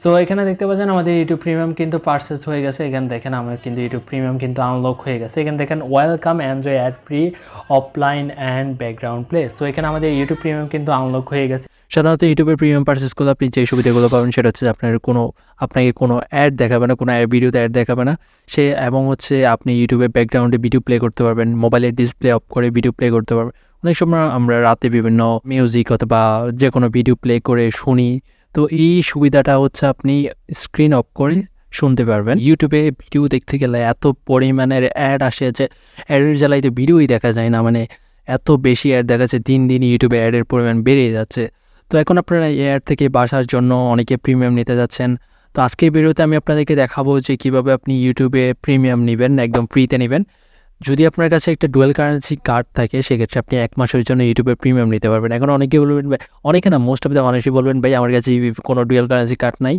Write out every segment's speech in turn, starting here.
So এখানে দেখতে পাচ্ছেন আমাদের ইউটিউব প্রিমিয়াম কিন্তু পার্সেস হয়ে গেছে। এখানে দেখেন আমার কিন্তু ইউটিউব প্রিমিয়াম কিন্তু আনলক হয়ে গেছে। এখানে দেখেন welcome enjoy ad free offline and background play so এখানে আমাদের ইউটিউব প্রিমিয়াম কিন্তু আনলক হয়ে গেছে। সাধারণত ইউটিউবের প্রিমিয়াম পার্সেস করলে আপনি যে সুবিধাগুলো পাবেন সেটা হচ্ছে আপনার কোনো, আপনাকে কোনো অ্যাড দেখাবে না, কোনো ভিডিওতে অ্যাড দেখাবে না। সে এবং হচ্ছে আপনি ইউটিউবে ব্যাকগ্রাউন্ডে ভিডিও প্লে করতে পারবেন মোবাইলের ডিসপ্লে অফ করে ভিডিও প্লে করতে পারবেন। অনেক সময় আমরা রাতে বিভিন্ন মিউজিক অথবা যে কোনো ভিডিও প্লে করে শুনি। তো এই সুবিধাটা হচ্ছে আপনি স্ক্রিন অফ করে শুনতে পারবেন। ইউটিউবে ভিডিও দেখতে গেলে এত পরিমাণের অ্যাড আসে যে অ্যাডের জ্বালাইতে ভিডিওই দেখা যায় না। মানে এত বেশি অ্যাড দেখাচ্ছে দিন দিন ইউটিউবে অ্যাডের পরিমাণ বেড়ে যাচ্ছে। তো এখন আপনারা এই অ্যাড থেকে বাসার জন্য অনেকে প্রিমিয়াম নিতে যাচ্ছেন। তো আজকের ভিডিওতে আমি আপনাদেরকে দেখাবো যে কীভাবে আপনি ইউটিউবে প্রিমিয়াম নেবেন একদম ফ্রিতে নেবেন। যদি আপনার কাছে একটা ডুয়েল কারেন্সি কার্ড থাকে, সেক্ষেত্রে আপনি এক মাসের জন্য ইউটিউবে প্রিমিয়াম নিতে পারবেন। এখন অনেকে বলবেন, ভাই, অনেকে না মোস্ট অফ দ্য মানুষই বলবেন, ভাই, আমার কাছে কোনো ডুয়েল কারেন্সি কার্ড নাই।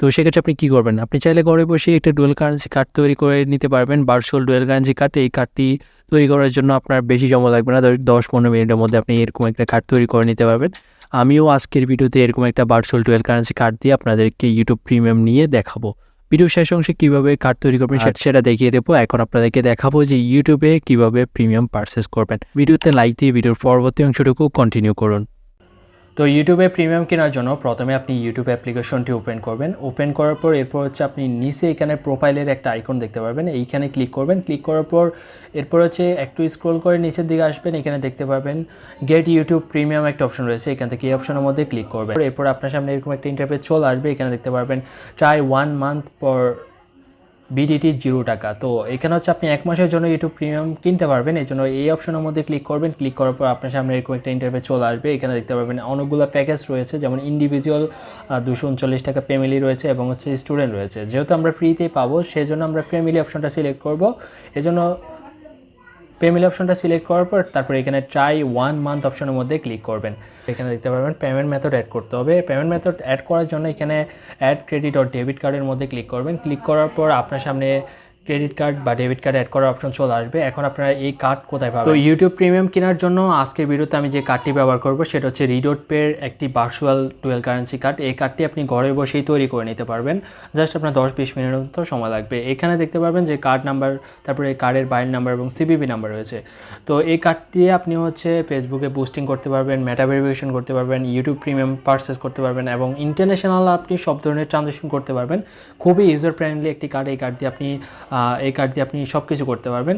তো সেক্ষেত্রে আপনি কী করবেন? আপনি চাইলে ঘরে বসে একটা ডুয়েল কারেন্সি কার্ড তৈরি করে নিতে পারবেন। ভার্চুয়াল ডুয়েল কারেন্সি কার্ড এই কার্ডটি তৈরি করার জন্য আপনার বেশি সময় লাগবে না। দশ পনেরো মিনিটের মধ্যে আপনি এরকম একটা কার্ড তৈরি করে নিতে পারবেন। আমিও আজকের ভিডিওতে এরকম একটা ভার্চুয়াল ডুয়েল কারেন্সি কার্ড দিয়ে আপনাদেরকে ইউটিউব প্রিমিয়াম নিয়ে দেখাবো। ভিডিও শেষ অংশে কীভাবে কার্ড তৈরি করবেন সেটা দেখিয়ে দেবো। এখন আপনাদেরকে দেখাবো যে ইউটিউবে কীভাবে প্রিমিয়াম পারচেস করবেন। ভিডিওতে লাইক দিয়ে ভিডিওর পরবর্তী অংশটুকু কন্টিনিউ করুন। তো ইউটিউবে প্রিমিয়াম কেনার জন্য প্রথমে আপনি ইউটিউব অ্যাপ্লিকেশনটি ওপেন করবেন। ওপেন করার পর এরপর হচ্ছে আপনি নিচে এখানে প্রোফাইলের একটা আইকন দেখতে পারবেন। এইখানে ক্লিক করবেন। ক্লিক করার পর এরপর হচ্ছে একটু স্ক্রল করে নিচের দিকে আসবেন। এখানে দেখতে পারবেন গেট ইউটিউব প্রিমিয়াম একটা অপশন রয়েছে। এখান থেকে এই অপশনের মধ্যে ক্লিক করবেন। এরপর আপনার সামনে এরকম একটা ইন্টারফেস চলে আসবে। এখানে দেখতে পারবেন ট্রাই ওয়ান মান্থ পর বিডিটি জিরো টাকা। তো এখানে হচ্ছে আপনি এক মাসের জন্য ইউটিউব প্রিমিয়াম কিনতে পারবেন। এই জন্য এই অপশনের মধ্যে ক্লিক করবেন। ক্লিক করার পর আপনার সামনে এরকম একটা ইন্টারভিউ চলে আসবে। এখানে দেখতে পারবেন অনেকগুলো প্যাকেজ রয়েছে। যেমন ইন্ডিভিজুয়াল দুশো উনচল্লিশ টাকা ফ্যামিলি রয়েছে এবং হচ্ছে স্টুডেন্ট রয়েছে। যেহেতু আমরা ফ্রিতেই পাবো সেই জন্য আমরা ফ্যামিলি অপশনটা সিলেক্ট করব। এজন্য পেমেন্ট অপশনটা সিলেক্ট করার পর তারপর এখানে ট্রাই ওয়ান মান্থ অপশনের মধ্যে ক্লিক করবেন। এখানে দেখতে পারবেন পেমেন্ট মেথড অ্যাড করতে হবে। পেমেন্ট মেথড অ্যাড করার জন্য এখানে অ্যাড ক্রেডিট ও ডেবিট কার্ডের মধ্যে ক্লিক করবেন। ক্লিক করার পর আপনার সামনে ক্রেডিট কার্ড বা ডেবিট কার্ড অ্যাড করার অপশন চলে আসবে। এখন আপনারা এই কার্ড কোথায় পাবেন? তো ইউটিউব প্রিমিয়াম কেনার জন্য আজকের ভিডিওতে আমি যে কার্ডটি ব্যবহার করব, সেটা হচ্ছে রিডোট পের একটি ভার্চুয়াল ডুয়েল কারেন্সি কার্ড এই কার্ডটি আপনি ঘরে বসেই তৈরি করে নিতে পারবেন। জাস্ট আপনার দশ বিশ মিনিটের মতো সময় লাগবে। এখানে দেখতে পারবেন যে কার্ড নাম্বার তারপরে কার্ডের বাইল নাম্বার এবং সিবিবি নাম্বার রয়েছে। তো এই কার্ড দিয়ে আপনি হচ্ছে ফেসবুকে বুস্টিং করতে পারবেন মেটা ভেরিফিকেশন করতে পারবেন ইউটিউব প্রিমিয়াম পারচেস করতে পারবেন এবং ইন্টারন্যাশনাল আপনি সব ধরনের ট্রানজ্যাকশন করতে পারবেন। খুবই ইউজার ফ্রেন্ডলি একটি কার্ড এই কার্ড দিয়ে আপনি এই কার্ড দিয়ে আপনি সব কিছু করতে পারবেন।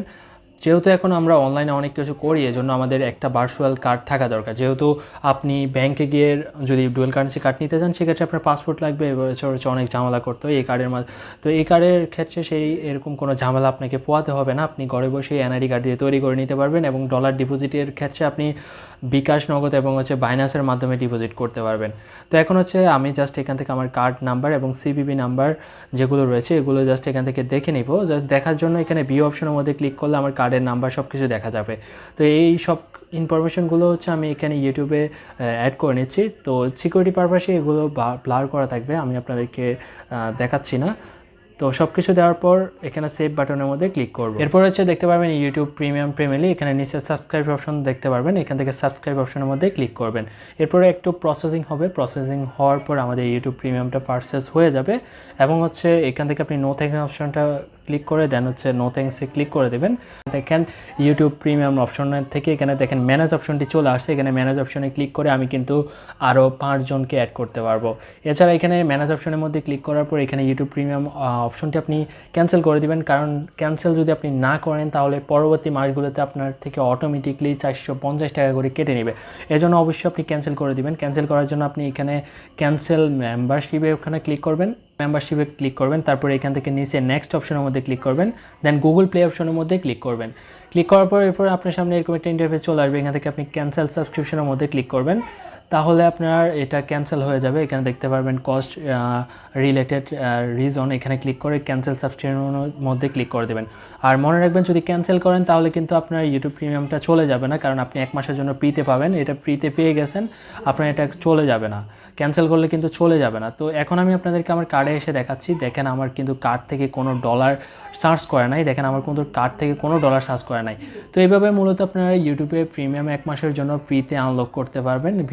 যেহেতু এখন আমরা অনলাইনে অনেক কিছু করি, এজন্য আমাদের একটা ভার্চুয়াল কার্ড থাকা দরকার। যেহেতু আপনি ব্যাংকে গিয়ে যদি ডুয়েল কারেন্সি কার্ড নিতে চান, সেক্ষেত্রে আপনার পাসপোর্ট লাগবে এবছর হচ্ছে অনেক ঝামেলা করতে হয় এই কার্ডের মাঝে তো এই কার্ডের ক্ষেত্রে সেই এরকম কোনো ঝামেলা আপনাকে পোয়াতে হবে না। আপনি ঘরে বসে এনআইডি কার্ড দিয়ে তৈরি করে নিতে পারবেন এবং ডলার ডিপোজিটের ক্ষেত্রে আপনি বিকাশ নগদ এবং হচ্ছে বাইনাসের মাধ্যমে ডিপোজিট করতে পারবেন। তো এখন হচ্ছে আমি জাস্ট এখান থেকে আমার কার্ড নাম্বার এবং সিবিবি নাম্বার যেগুলো রয়েছে, এগুলো জাস্ট এখান থেকে দেখে নিব। জাস্ট দেখার জন্য এখানে ভিউ অপশনের মধ্যে ক্লিক করলে আমার কার্ডের নাম্বার সব কিছু দেখা যাবে। তো এই সব ইনফরমেশনগুলো হচ্ছে আমি এখানে ইউটিউবে অ্যাড করে নিচ্ছি। তো সিকিউরিটি পারপাসে এগুলো ব্লার করা থাকবে, আমি আপনাদেরকে দেখাচ্ছি না। তো সব কিছু দেওয়ার পর এখানে সেভ বাটনের মধ্যে ক্লিক করব। এরপর হচ্ছে দেখতে পারবেন ইউটিউব প্রিমিয়াম ফ্যামিলি এখানে নিচে সাবস্ক্রাইব অপশন দেখতে পারবেন, এখান থেকে সাবস্ক্রাইব অপশনের মধ্যে ক্লিক করবেন। এরপরে একটু প্রসেসিং হবে প্রসেসিং হওয়ার পর আমাদের ইউটিউব প্রিমিয়ামটা পারচেস হয়ে যাবে। এবং হচ্ছে এখান থেকে আপনি নো থ্যাংক অপশনটা ক্লিক করে দেন হচ্ছে নো থ্যাংকসে ক্লিক করে দেবেন। দেখেন ইউটিউব প্রিমিয়াম অপশনের থেকে এখানে দেখেন ম্যানেজ অপশনটি চলে আসছে। এখানে ম্যানেজ অপশনে ক্লিক করে আমি কিন্তু আরও পাঁচজনকে অ্যাড করতে পারব। এছাড়া এখানে ম্যানেজ অপশনের মধ্যে ক্লিক করার পর এখানে ইউটিউব প্রিমিয়াম অপশনটি আপনি ক্যান্সেল করে দিবেন। কারণ ক্যান্সেল যদি আপনি না করেন, তাহলে পরবর্তী মাসগুলোতে আপনার থেকে অটোমেটিকলি চারশো পঞ্চাশ টাকা করে কেটে নেবে। এজন্য অবশ্যই আপনি ক্যান্সেল করে দিবেন। ক্যান্সেল করার জন্য আপনি এখানে ক্যান্সেল মেম্বারশিপে ওখানে ক্লিক করবেন। মেম্বারশিপে ক্লিক করবেন, তারপরে এখান থেকে নিচে নেক্সট অপশনের মধ্যে ক্লিক করবেন দেন গুগল প্লে অপশনের মধ্যে ক্লিক করবেন। ক্লিক করার পর এরপর আপনার সামনে এরকম একটা ইন্টারফেস চলে আসবে, এখান থেকে আপনি ক্যান্সেল সাবস্ক্রিপশনের মধ্যে ক্লিক করবেন। তাহলে আপনার এটা ক্যান্সেল হয়ে যাবে, এখানে দেখতে পারবেন কস্ট রিলেটেড রিজন এখানে ক্লিক করে ক্যান্সেল সাবস্ক্রিপশনের মধ্যে ক্লিক করে দেবেন। আর মনে রাখবেন যদি ক্যান্সেল করেন, তাহলে কিন্তু আপনার ইউটিউব প্রিমিয়ামটা চলে যাবে না, কারণ আপনি এক মাসের জন্য ফ্রিতে পাবেন, এটা ফ্রিতে পেয়ে গেছেন, আপনার এটা চলে যাবে না। ক্যান্সেল করলে কিন্তু চলে যাবে না। তো এখন আমি আপনাদেরকে আমার কার্ডে এসে দেখাচ্ছি। দেখেন আমার কিন্তু কার্ড থেকে কোনো ডলার সার্চ করে নাই। দেখেন আমার কিন্তু কার্ড থেকে কোনো ডলার সার্চ করে নাই। তো এইভাবে মূলত আপনারা ইউটিউবে প্রিমিয়াম এক মাসের জন্য ফ্রিতে আনলক করতে পারবেন।